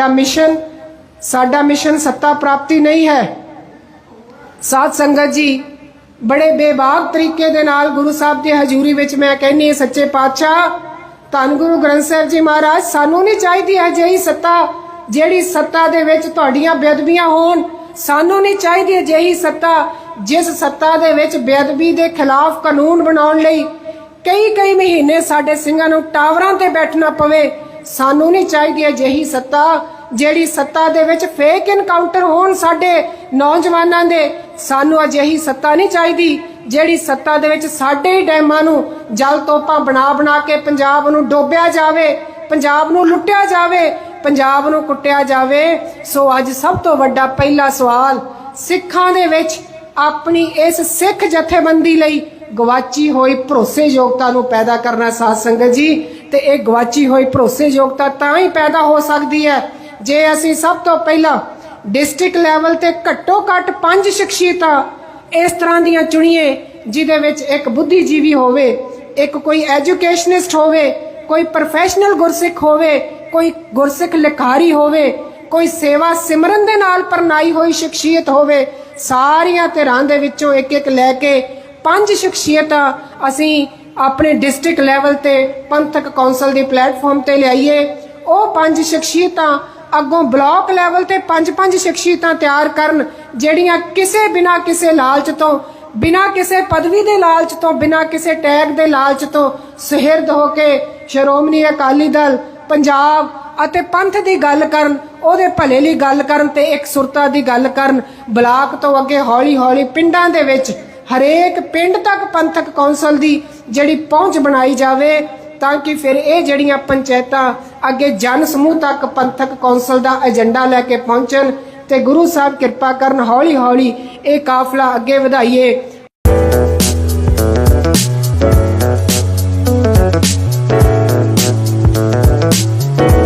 ਸਾਡਾ ਮਿਸ਼ਨ ਸਾਡਾ ਮਿਸ਼ਨ ਸੱਤਾ ਪ੍ਰਾਪਤੀ ਨਹੀਂ ਹੈ। ਸਾਧ ਸੰਗਤ ਜੀ, ਬੜੇ ਬੇਬਾਕ ਤਰੀਕੇ ਦੇ ਨਾਲ ਗੁਰੂ ਸਾਹਿਬ ਦੀ ਹਜ਼ੂਰੀ ਵਿੱਚ ਮੈਂ ਕਹਿੰਨੀ ਹਾਂ, ਸੱਚੇ ਪਾਤਸ਼ਾਹ, ਧੰਨ ਗੁਰੂ ਗ੍ਰੰਥ ਸਾਹਿਬ ਜੀ ਮਹਾਰਾਜ, ਸਾਨੂੰ ਨਹੀਂ ਚਾਹੀਦੀ ਹੈ ਜਿਹੀ ਸੱਤਾ ਜਿਹੜੀ ਸੱਤਾ ਦੇ ਵਿੱਚ ਤੁਹਾਡੀਆਂ ਬੇਅਦਬੀਆਂ ਹੋਣ। ਸਾਨੂੰ ਨਹੀਂ ਚਾਹੀਦੀ ਅਜਿਹੀ ਸੱਤਾ ਜਿਸ ਸੱਤਾ ਦੇ ਵਿੱਚ ਬੇਅਦਬੀ ਦੇ ਖਿਲਾਫ ਕਾਨੂੰਨ ਬਣਾਉਣ ਲਈ ਕਈ ਕਈ ਮਹੀਨੇ ਸਾਡੇ ਸਿੰਘਾਂ ਨੂੰ ਟਾਵਰਾਂ ਤੇ ਬੈਠਣਾ ਪਵੇ। ਸਾਨੂੰ ਨਹੀਂ ਚਾਹੀਦੀ ਅਜਿਹੀ ਸੱਤਾ, ਜਿਹੜੀ ਸੱਤਾ ਦੇ ਵਿੱਚ ਫੇਕ ਇਨਕਾਊਂਟਰ ਹੋਣ ਸਾਡੇ ਨੌਜਵਾਨਾਂ ਦੇ। ਸਾਨੂੰ ਅਜਿਹੀ ਸੱਤਾ ਨਹੀਂ ਚਾਹੀਦੀ, ਜਿਹੜੀ ਸੱਤਾ ਦੇ ਵਿੱਚ ਸਾਡੇ ਹੀ ਡੈਮਾਂ ਨੂੰ ਜਲ ਤੋਪਾਂ ਬਣਾ ਬਣਾ ਕੇ ਪੰਜਾਬ ਨੂੰ ਡੋਬਿਆ ਜਾਵੇ, ਪੰਜਾਬ ਨੂੰ ਲੁੱਟਿਆ ਜਾਵੇ, ਪੰਜਾਬ ਨੂੰ ਕੁੱਟਿਆ ਜਾਵੇ। ਸੋ ਅੱਜ ਸਭ ਤੋਂ ਵੱਡਾ ਪਹਿਲਾ ਸਵਾਲ, ਸਿੱਖਾਂ ਦੇ ਵਿੱਚ ਆਪਣੀ ਇਸ ਸਿੱਖ ਜਥੇਬੰਦੀ ਲਈ ਗਵਾਚੀ ਹੋਈ ਭਰੋਸੇਯੋਗਤਾ ਨੂੰ ਪੈਦਾ ਕਰਨਾ ਸਾਧ ਸੰਗਤ ਜੀ, ਤੇ ਇਹ ਗਵਾਚੀ ਹੋਈ ਭਰੋਸੇਯੋਗਤਾ ਤਾਂ ਹੀ ਪੈਦਾ ਹੋ ਸਕਦੀ ਹੈ ਜੇ ਅਸੀਂ ਸਭ ਤੋਂ ਪਹਿਲਾਂ ਡਿਸਟ੍ਰਿਕਟ ਲੈਵਲ ਤੇ ਘੱਟੋ ਘੱਟ ਪੰਜ ਸ਼ਖਸੀਅਤਾਂ ਇਸ ਤਰ੍ਹਾਂ ਦੀਆਂ ਚੁਣੀਏ, ਜਿਹਦੇ ਵਿੱਚ ਇੱਕ ਬੁੱਧੀਜੀਵੀ ਹੋਵੇ, ਇੱਕ ਕੋਈ ਐਜੂਕੇਸ਼ਨਿਸਟ ਹੋਵੇ, ਕੋਈ ਪ੍ਰੋਫੈਸ਼ਨਲ ਗੁਰਸਿੱਖ ਹੋਵੇ, ਕੋਈ ਗੁਰਸਿੱਖ ਲਿਖਾਰੀ ਹੋਵੇ, ਕੋਈ ਸੇਵਾ ਸਿਮਰਨ ਦੇ ਨਾਲ ਪਰਨਾਈ ਹੋਈ ਸ਼ਖਸੀਅਤ ਹੋਵੇ, ਸਾਰੀਆਂ ਧਿਰਾਂ ਦੇ ਵਿੱਚੋਂ ਇੱਕ ਇੱਕ ਲੈ ਕੇ ਪੰਜ ਸ਼ਖਸੀਅਤਾਂ ਅਸੀਂ ਆਪਣੇ ਡਿਸਟ੍ਰਿਕਟ ਲੈਵਲ ਤੇ ਪੰਥਕ ਕੌਂਸਲ ਦੇ ਪਲੇਟਫਾਰਮ ਤੇ ਲਿਆਈਏ। ਉਹ ਪੰਜ ਸ਼ਖਸੀਅਤਾਂ ਅੱਗੋਂ ਬਲਾਕ ਲੈਵਲ ਤੇ ਪੰਜ ਪੰਜ ਸ਼ਖਸੀਅਤਾਂ ਤਿਆਰ ਕਰਨ, ਜਿਹੜੀਆਂ ਕਿਸੇ ਬਿਨਾ ਕਿਸੇ ਲਾਲਚ ਤੋਂ, ਬਿਨਾ ਕਿਸੇ ਪਦਵੀ ਦੇ ਲਾਲਚ ਤੋਂ, ਬਿਨਾ ਕਿਸੇ ਟੈਗ ਦੇ ਲਾਲਚ ਤੋਂ ਸੁਹਿਰਦ ਹੋ ਕੇ ਸ਼੍ਰੋਮਣੀ ਅਕਾਲੀ ਦਲ, ਪੰਜਾਬ ਅਤੇ ਪੰਥ ਦੀ ਗੱਲ ਕਰਨ, ਉਹਦੇ ਭਲੇ ਲਈ ਗੱਲ ਕਰਨ ਤੇ ਇੱਕ ਸੁਰਤਾ ਦੀ ਗੱਲ ਕਰਨ, ਬਲਾਕ ਤੋਂ ਅੱਗੇ ਹੌਲੀ ਹੌਲੀ ਪਿੰਡਾਂ ਦੇ ਵਿੱਚ ਹਰੇਕ ਪਿੰਡ ਤੱਕ ਪੰਥਕ ਕੌਂਸਲ ਦੀ ਜਿਹੜੀ ਪਹੁੰਚ ਬਣਾਈ ਜਾਵੇ, ਤਾਂ ਕਿ ਫਿਰ ਇਹ ਜਿਹੜੀਆਂ ਪੰਚਾਇਤਾਂ ਅੱਗੇ ਜਨ ਸਮੂਹ ਤੱਕ ਪੰਥਕ ਕੌਂਸਲ ਦਾ ਏਜੰਡਾ ਲੈ ਕੇ ਪਹੁੰਚਣ ਤੇ ਗੁਰੂ ਸਾਹਿਬ ਕਿਰਪਾ ਕਰਨ ਹੌਲੀ ਹੌਲੀ ਇਹ ਕਾਫਲਾ ਅੱਗੇ ਵਧਾਈਏ।